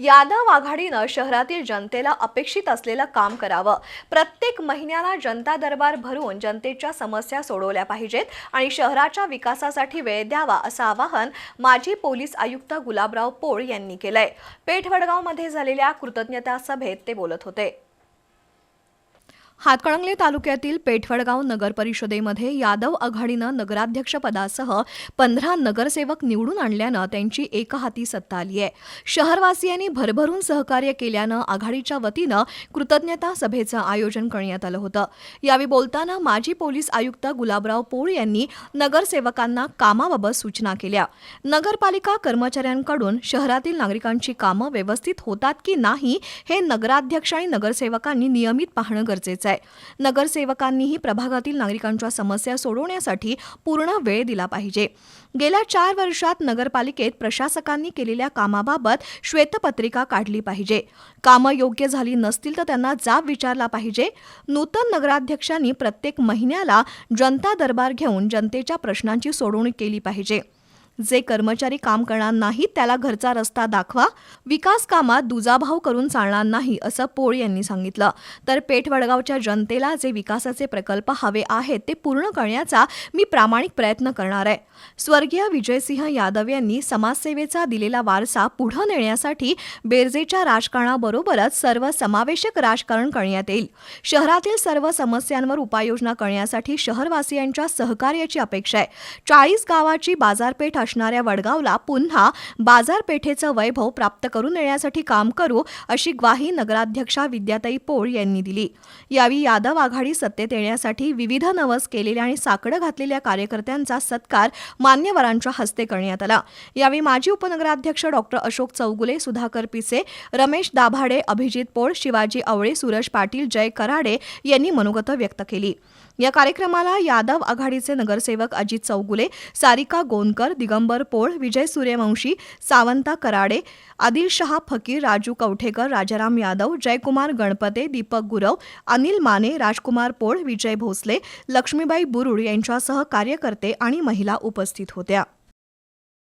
यादव आघाडीनं शहरातील जनतेला अपेक्षित असलेलं काम करावं. प्रत्येक महिन्याला जनता दरबार भरून जनतेच्या समस्या सोडवल्या पाहिजेत आणि शहराच्या विकासासाठी वेळ द्यावा असं आवाहन माजी पोलीस आयुक्त गुलाबराव पोळ यांनी केलंय. पेठवडगावमध्ये झालेल्या कृतज्ञता सभेत ते बोलत होते. हातकणंगले तालुक्यातील पेठवडगाव नगर परिषदेमध्ये यादव आघाडीनं नगराध्यक्षपदासह पंधरा नगरसेवक निवडून आणल्यानं त्यांची एकहाती सत्ता आली आहे. शहरवासियांनी भरभरून सहकार्य केल्यानं आघाडीच्या वतीनं कृतज्ञता सभेचं आयोजन करण्यात आलं होतं. यावेळी बोलताना माजी पोलीस आयुक्त गुलाबराव पोळ यांनी नगरसेवकांना कामाबाबत सूचना केल्या. नगरपालिका कर्मचाऱ्यांकडून शहरातील नागरिकांची कामं व्यवस्थित होतात की नाही हे नगराध्यक्ष आणि नगरसेवकांनी नियमित पाहणं गरजेचं आहे. नगरसेवकांनीही प्रभागातील नागरिकांच्या समस्या सोडवण्यासाठी पूर्ण वेळ दिला पाहिजे. गेल्या चार वर्षात नगरपालिकेत प्रशासकांनी केलेल्या कामाबाबत श्वेतपत्रिका काढली पाहिजे. कामं योग्य झाली नसतील तर त्यांना जाब विचारला पाहिजे. नूतन नगराध्यक्षांनी प्रत्येक महिन्याला जनता दरबार घेऊन जनतेच्या प्रश्नांची सोडवणूक केली पाहिजे. जे कर्मचारी काम करणार नाहीत त्याला घरचा रस्ता दाखवा. विकास कामात दुजाभाव करून चालणार नाही असं पोळ यांनी सांगितलं. तर पेठ वडगावच्या जनतेला जे विकासाचे प्रकल्प हवे आहेत ते पूर्ण करण्याचा मी प्रामाणिक प्रयत्न करणार आहे. स्वर्गीय विजयसिंह यादव यांनी समाजसेवेचा दिलेला वारसा पुढं नेण्यासाठी बेरजेच्या राजकारणाबरोबरच सर्व समावेशक राजकारण करण्यात येईल. शहरातील सर्व समस्यांवर उपाययोजना करण्यासाठी शहरवासियांच्या सहकार्याची अपेक्षा आहे. चाळीस गावाची बाजारपेठ असणाऱ्या वडगावला पुन्हा बाजारपेठेचं वैभव प्राप्त करून देण्यासाठी काम करू अशी ग्वाही नगराध्यक्षा विद्याताई पोळ यांनी दिली. यावेळी यादव आघाडी सत्तेत येण्यासाठी विविध नवस केलेल्या आणि साकडं घातलेल्या कार्यकर्त्यांचा सत्कार मान्यवरांच्या हस्ते करण्यात आला. यावेळी माजी उपनगराध्यक्ष डॉक्टर अशोक चौगुले सुधाकर पिसे रमेश दाभाडे अभिजित पोळ शिवाजी आवळे सुरज पाटील जय कराडे यांनी मनोगत व्यक्त केली. या कार्यक्रमाला यादव आघाडीचे नगरसेवक अजित चौगुले सारिका गोंदकर दिगंबर पोळ विजय सूर्यवंशी सावंता कराडे आदिलशहा फकीर राजू कवठेकर राजाराम यादव जयकुमार गणपते दीपक गुरव अनिल माने राजकुमार पोळ विजय भोसले लक्ष्मीबाई बुरुड यांच्यासह कार्यकर्ते आणि महिला उपस्थित होत्या.